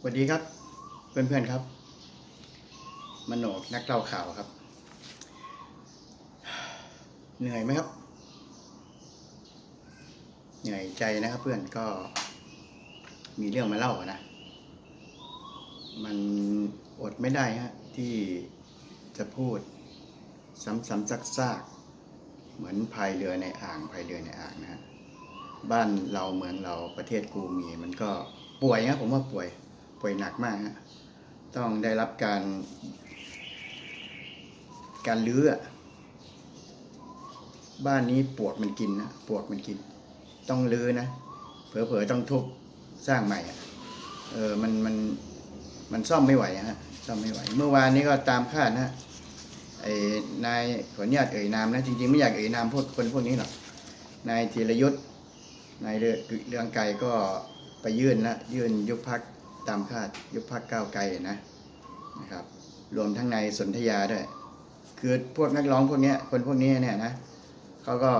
สวัสดีครับ เพื่อนๆครับ มโนกนักเล่าข่าวครับ เหนื่อยไหมครับ เหนื่อยใจนะครับ เพื่อนก็มีเรื่องมาเล่านะ มันอดไม่ได้ฮะที่จะพูดซ้ำๆซากๆ เหมือนพายเรือในอ่างพายเรือในอ่างนะฮะบ้านเราเมืองเราประเทศกูมี มันก็ป่วยครับผมว่าป่วย ป่วยหนักมากฮะต้องได้รับการ การลื้อบ้านนี้ปวกมันกินนะปวกมันกิน ต้องลื้อนะเผลอๆต้องทุบสร้างใหม่เออมันมันมันซ่อมไม่ไหวฮะซ่อมไม่ไหว เมื่อวานนี้ก็ตามคาดนะไอ้นายขออนุญาตเอ่ยนามนะจริงๆไม่อยากเอ่ยนามพวกคนพวกนี้หรอกนายธีรยุทธ์นายเรือเรืองไกรก็ไปยื่นละยื่นยุบพัก ตามคาดยุบพักก้าวไกลนะนะครับ รวมทั้งในสนธยาด้วย คือพวกนักร้องพวกนี้คนพวกนี้เนี่ยนะเขาก็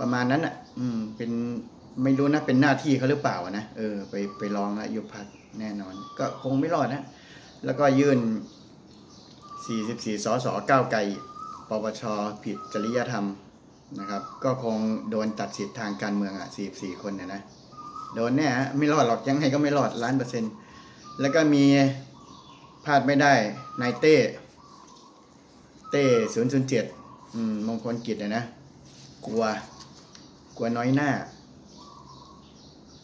ประมาณนั้นอะ อืม เป็นไม่รู้นะเป็นหน้าที่เขาหรือเปล่านะเออ ไปไปร้องละยุบพักแน่นอน ก็คงไม่รอดนะ แล้วก็ยื่น 44 สสก้าวไกลปปชผิดจริยธรรมนะครับ ก็คงโดนตัดสิทธิ์ทางการเมืองอะ 44 คนเนี่ยนะ โดนแน่ฮะไม่รอดหรอกยังไงก็ไม่รอดล้านเปอร์เซ็นต์แล้วก็มีพลาดไม่ได้นายเต้ เต้ศูนย์ศูนย์เจ็ดมงคลกิจอะนะ กลัว กลัวน้อยหน้า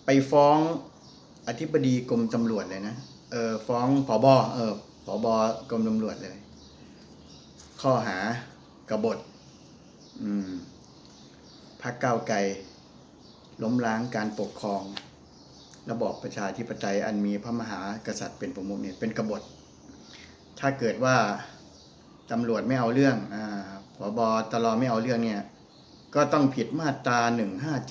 ไปฟ้องอธิบดีกรมตำรวจเลยนะ เออฟ้องผอบอเออผอบอกรมตำรวจเลย ข้อหากบฏ อืมพักก้าวไกล ล้มล้างการปกครอง ระบอบประชาธิปไตยอันมีพระมหากษัตริย์เป็นประมุขเนี่ยเป็นกบฏ ถ้าเกิดว่าตำรวจไม่เอาเรื่องอ่าผบตรไม่เอาเรื่องเนี่ยก็ต้องผิดมาตรา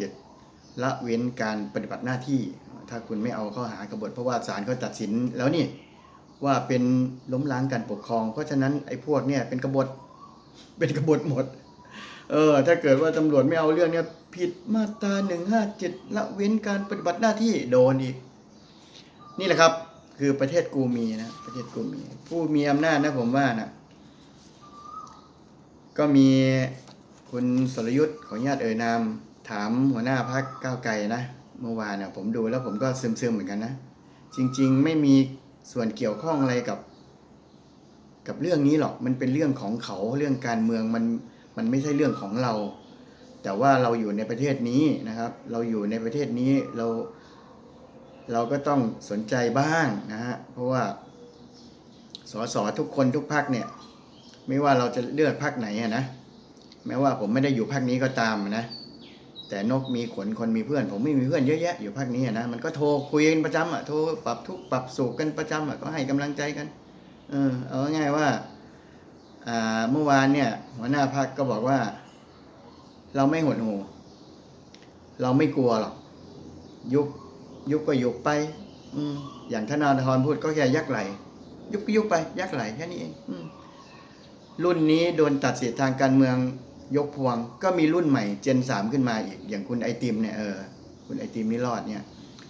157 ละเว้นการปฏิบัติหน้าที่ ถ้าคุณไม่เอาข้อหากบฏเพราะว่าศาลก็ตัดสินแล้วนี่ว่าเป็นล้มล้างการปกครอง เพราะฉะนั้นไอ้พวกเนี่ยเป็นกบฏเป็นกบฏหมด เออ ถ้าเกิดว่าตำรวจไม่เอาเรื่องเนี่ยผิดมาตรา157ละเว้นการปฏิบัติหน้าที่โดนอีก นี่แหละครับ คือประเทศกูมีนะประเทศกูมี ผู้มีอำนาจนะผมว่านะก็มีคุณสรยุทธ์ขออนุญาตเอ่ยนาม ถามหัวหน้าพักก้าวไกลนะเมื่อวานนะผมดูแล้วผมก็ซึมๆเหมือนกันนะ จริง ๆ ไม่มีส่วนเกี่ยวข้องอะไรกับ กับเรื่องนี้หรอกมันเป็นเรื่องของเขาเรื่องการเมืองมัน มันไม่ใช่เรื่องของเรา แต่ว่าเราอยู่ในประเทศนี้นะครับ เราอยู่ในประเทศนี้เรา เราก็ต้องสนใจบ้างนะฮะเพราะว่าสสทุกคนทุกพักเนี่ย ไม่ว่าเราจะเลือกพักไหนนะแม้ว่าผมไม่ได้อยู่พักนี้ก็ตามนะแต่นกมีขนคนมีเพื่อน ผมไม่มีเพื่อนเยอะแยะอยู่พักนี้นะมันก็โทรคุยกันประจำอะโทรปรับทุกปรับสุขกันประจำอะก็ให้กำลังใจกัน เออเอาง่ายว่าอ่า เมื่อวานเนี่ย หัวหน้าพักก็บอกว่า เราไม่หดหูเราไม่กลัวหรอก ยุบยุบก็ยุบไป อืมอย่างธนาธรพูดก็แค่ยักไหล ยุบก็ยุบไป ยักไหลแค่นี้เองอืรุ่นนี้โดนตัดสิทธิ์ทางการเมืองยกพวง ก็มีรุ่นใหม่เจนสามขึ้นมาอีก อย่างคุณไอติมเนี่ยเออคุณไอติมนี่รอดเนี่ย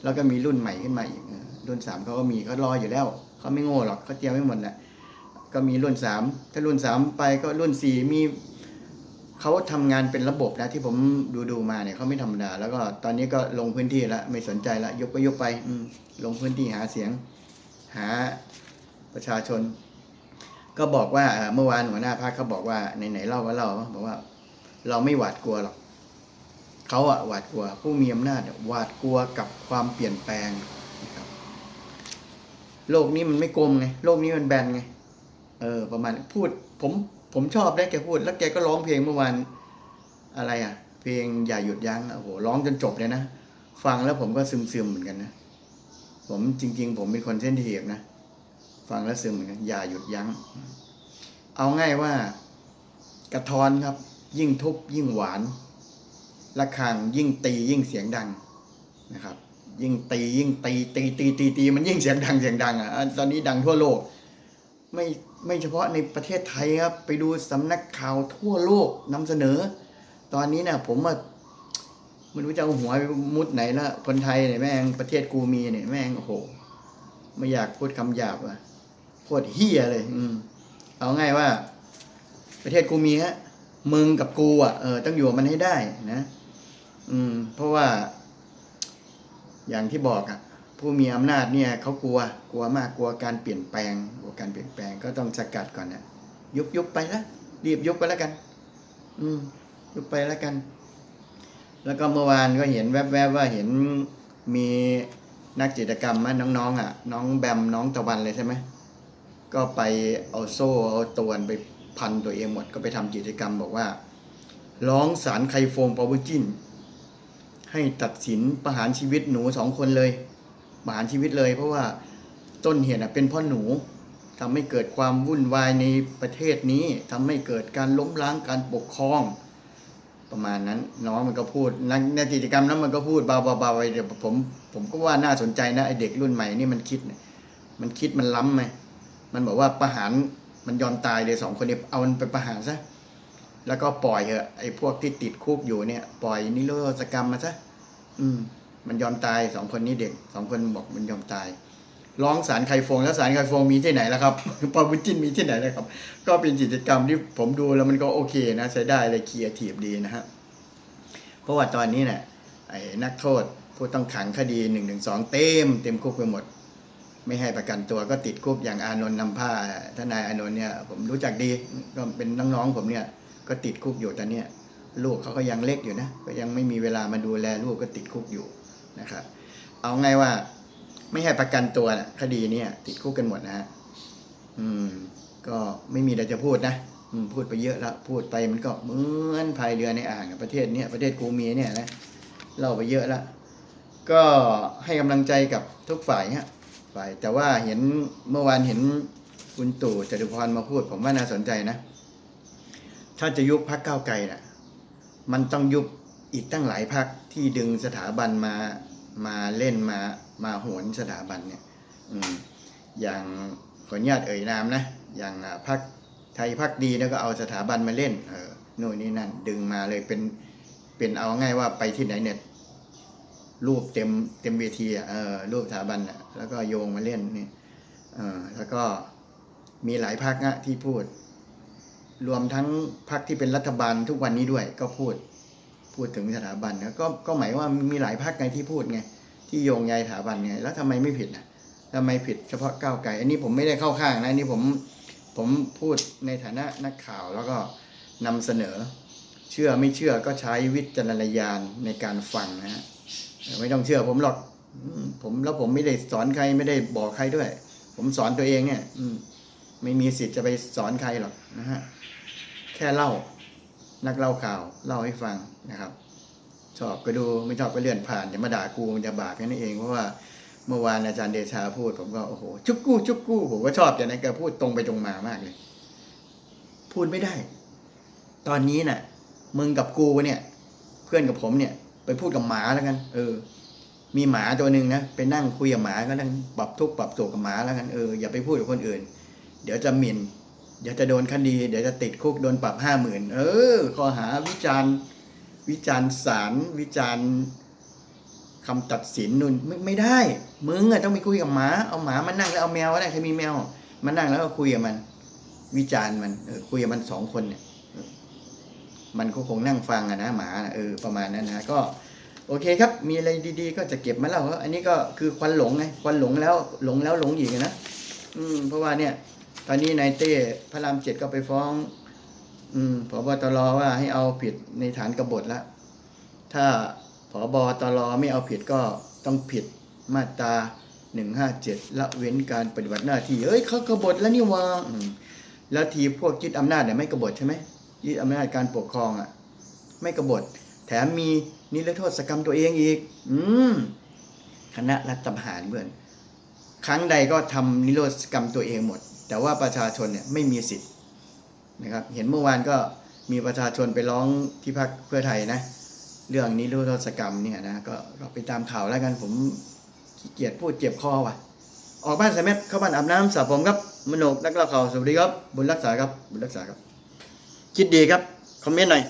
แล้วก็มีรุ่นใหม่ขึ้นมาอีกรุ่นสามเขาก็มีเขารออยู่แล้วเขาไม่โง่หรอกเขาเตรียมไว้หมดแหละ ก็มีรุ่นสามถ้ารุ่นสามไปก็รุ่นสี่มีเขาทำงานเป็นระบบนะที่ผมดูดูๆมาเนี่ยเขาไม่ธรรมดา แล้วก็ตอนนี้ก็ลงพื้นที่แล้วไม่สนใจล้วยกก็ยกไปอืลงพื้นที่หาเสียง หาประชาชน ก็บอกว่าเมื่อวานหัวหน้าพรรคเขาบอกว่าไหนๆเล่าก็เล่าบอกว่า เราไม่หวาดกลัวหรอกเขาอะหวาดกลัว ผู้มีอำนาจหวาดกลัวกับความเปลี่ยนแปลงโลกนี้มันไม่กลมไงโลกนี้มันแบนไง เออประมาณพูด ผมผมชอบได้แกพูด แล้วแกก็ร้องเพลงเมื่อวานอะไรอะ เพลงอย่าหยุดยั้งโอ้โหร้องจนจบเลยนะฟังแล้วผมก็ซึมๆเหมือนกันนะผมจริง ๆ ผมเป็นคนเส้นทีฟนะฟังแล้วซึมเหมือนกันอย่าหยุดยั้ง เอาง่ายว่ากระท้อนครับ ยิ่งทุบยิ่งหวานระฆังยิ่งตียิ่งเสียงดังนะครับ ยิ่งตียิ่งตีตีตีตีตีมันยิ่งเสียงดังเสียงดังอะตอนนี้ดังทั่วโลก ไม่ ไม่เฉพาะในประเทศไทยครับ ไปดูสำนักข่าวทั่วโลกนำเสนอ ตอนนี้เนี่ยผมว่าไม่รู้จะเอาหัวไปมุดไหนละคนไทยเนี่ยแม่งประเทศกูมีเนี่ยแม่งโอ้โห ไม่อยากพูดคำหยาบว่ะโคตรเฮี้ยเลย อืม เอาง่ายว่า ประเทศกูมีฮะมึงกับกูอะเออต้องอยู่มันให้ได้นะ อืม เพราะว่า อย่างที่บอกอะ ผู้มีอำนาจเนี่ยเขากลัวกลัวมากกลัวการเปลี่ยนแปลงกลัวการเปลี่ยนแปลงก็ต้องสกัดก่อนนะยุบยุบไปละรีบยุบไปแล้วกัน อืมยุบไปแล้วกัน แล้วก็เมื่อวานก็เห็นแวบๆว่าเห็นมีนักจิตกรรมมั้ยน้องๆอะ น้องแบมน้องตะวันเลยใช่ไหมก็ไปเอาโซ่เอาตวนไปพันตัวเองหมดก็ไปทำกิจกรรมบอกว่า ร้องสารไคโฟมปาวุจินให้ตัดสินประหารชีวิตหนูสองคนเลย ประหารชีวิตเลย เพราะว่าต้นเหตุเป็นพ่อหนูทำให้เกิดความวุ่นวายในประเทศนี้ทำให้เกิดการล้มล้างการปกครอง ประมาณนั้นน้องมันก็พูดในกิจกรรมนั้นมันก็พูดเบาๆไปเดี๋ยวผมผมก็ว่าน่าสนใจนะไอเด็กรุ่นใหม่นี่มันคิด มันคิดมันล้ำไหมมันบอกว่าประหารมันยอมตายเลยสองคนนี้เอามันไปประหารซะแล้วก็ปล่อยเถอะไอ้พวกที่ติดคุกอยู่เนี่ย ปล่อยนิรโทษกรรมมาซะอืม มันยอมตายสองคนนี้เด็กสองคนบอกมันยอมตาย ร้องสารไคโฟงแล้วสารไคโฟงมีที่ไหนแล้วครับปาบุจินมีที่ไหนแล้วครับ ก็เป็นกิจกรรมที่ผมดูแล้วมันก็โอเคนะใช้ได้เลยครีเอทีฟดีนะฮะเพราะว่าตอนนี้เนี่ยไอ้นักโทษผู้ต้องขังคดีหนึ่งหนึ่งสองเต็มเต็มคุกไปหมด ไม่ให้ประกันตัวก็ติดคุกอย่างอานนท์นำผ้าทนายอานนท์เนี่ยผมรู้จักดีก็เป็นน้องๆผมเนี่ยก็ติดคุกอยู่ตอนเนี้ยลูกเขาก็ยังเล็กอยู่นะ ก็ยังไม่มีเวลามาดูแลลูกก็ติดคุกอยู่ นะครับเอาไงว่า ไม่ให้ประกันตัวนะคดีเนี้ติดคุกกันหมดนะฮะอืม ก็ไม่มีอะไรจะพูดนะพูดไปเยอะแล้วพูดไปมันก็เหมือนพายเรือในอ่างประเทศเนี้ยประเทศกูมีเนี่ยนะเล่าไปเยอะแล้วก็ให้กำลังใจกับทุกฝ่ายฮะฝ่ายแต่ว่าเห็นเมื่อวานเห็นคุณตู่จตุพรมาพูด ผมว่าน่าสนใจนะ ถ้าจะยุบพักก้าไกลน่ะ มันต้องยุบ อีกตั้งหลายพักที่ดึงสถาบันมามาเล่นมามาโหนสถาบันเนี่ยอืมอย่างขออนุญาตเอ่ยนามนะอย่างพักไทยพักดีแล้วก็เอาสถาบันมาเล่นเออโน่นนี่นั่นดึงมาเลยเป็นเป็นเอาง่ายว่าไปที่ไหนเนี่ยรูปเต็มเต็มเวทีอะเออรูปสถาบันอะแล้วก็โยงมาเล่นนี่เออแล้วก็มีหลายพักนะที่พูด รวมทั้งพักที่เป็นรัฐบาลทุกวันนี้ด้วยก็พูด พูดถึงสถาบันนะก็ก็หมายว่ามีหลายพักไงที่พูดไงที่โยงใยสถาบันไงแล้วทำไมไม่ผิดนะทำไมผิดเฉพาะก้าวไกลอันนี้ผมไม่ได้เข้าข้างนะอันนี่ผมผมพูดในฐานะนักข่าวแล้วก็นำเสนอ เชื่อไม่เชื่อก็ใช้วิจารณญาณในการฟังนะฮะไม่ต้องเชื่อผมหรอกผมแล้วผมไม่ได้สอนใครไม่ได้บอกใครด้วย ผมสอนตัวเองเนี่ยไม่มีสิทธิ์จะไปสอนใครหรอกนะฮะแค่เล่า นักเล่าข่าวเล่าให้ฟังนะครับ ชอบก็ดูไม่ชอบก็เลื่อนผ่านจะมาด่ากูมันจะบาปแค่นั้นเองเพราะว่าเมื่อวานอาจารย์เดชาพูด ผมก็โอ้โหจุกกู้จุกกู้ผมก็ชอบอย่างนั้นแกพูดตรงไปตรงมามากเลย พูดไม่ได้ ตอนนี้น่ะ มึงกับกูเนี่ย เพื่อนกับผมเนี่ย ไปพูดกับหมาแล้วกัน เออ มีหมาตัวหนึ่งนะไปนั่งคุยกับหมาก็นั่งปรับทุกข์ปรับโศกกับหมาแล้วกันเอออย่าไปพูดกับคนอื่น เดี๋ยวจะหมิ่น เดี๋ยวจะโดนคดี เดี๋ยวจะติดคุกโดนปรับห้าหมื่นเออข้อหาวิจารณ์วิจารณ์ศาลวิจารณ์คำตัดสินนู่นไม่ไม่ได้ มึงอะต้องไปคุยกับหมา เอาหมามานั่งแล้วเอาแมวก็ได้ใครมีแมวมานั่งแล้วก็คุยกับมัน วิจารณ์มันเออคุยกับมันสองคนเนี่ยมันก็คงนั่งฟังอะนะหมาเออประมาณนั้นนะก็ โอเคครับ มีอะไรดีๆ ก็จะเก็บมาเล่าอันนี้ก็คือควันหลงไงควันหลงแล้วหลงแล้วหลงอีกนะอืมเพราะว่าเนี่ย ตอนนี้นายเต้พระรามเจ็ดก็ไปฟ้อง อืมผบตรว่าให้เอาผิดในฐานกบฏแล้วถ้าผบตรไม่เอาผิดก็ต้องผิดมาตราหนึ่งห้าเจ็ดละเว้นการปฏิบัติหน้าที่เอ้ยเขากบฏแล้วนี่วะแล้วทีพวกยึดอำนาจเนี่ยไม่กบฏใช่ไหมยึดอำนาจการปกครองอะ ไม่กบฏ แถมมีนิรโทษกรรมตัวเองอีก อืมคณะรัฐประหารเพื่อนครั้งใดก็ทำนิรโทษกรรมตัวเองหมด แต่ว่าประชาชนเนี่ยไม่มีสิทธิ์นะครับ เห็นเมื่อวานก็มีประชาชนไปร้องที่พักเพื่อไทยนะ เรื่องนิรโทษกรรมเนี่ยนะก็ก็ไปตามข่าวแล้วกันผมขี้เกียจพูดเจ็บคอว่ะ ออกบ้านสายเม็ดเข้าบ้านอาบน้ำสระผมครับมโนกนักเล่าข่าวสวัสดีครับ บุญรักษาครับ บุญรักษาครับ คิดดีครับ คอมเมนต์หน่อย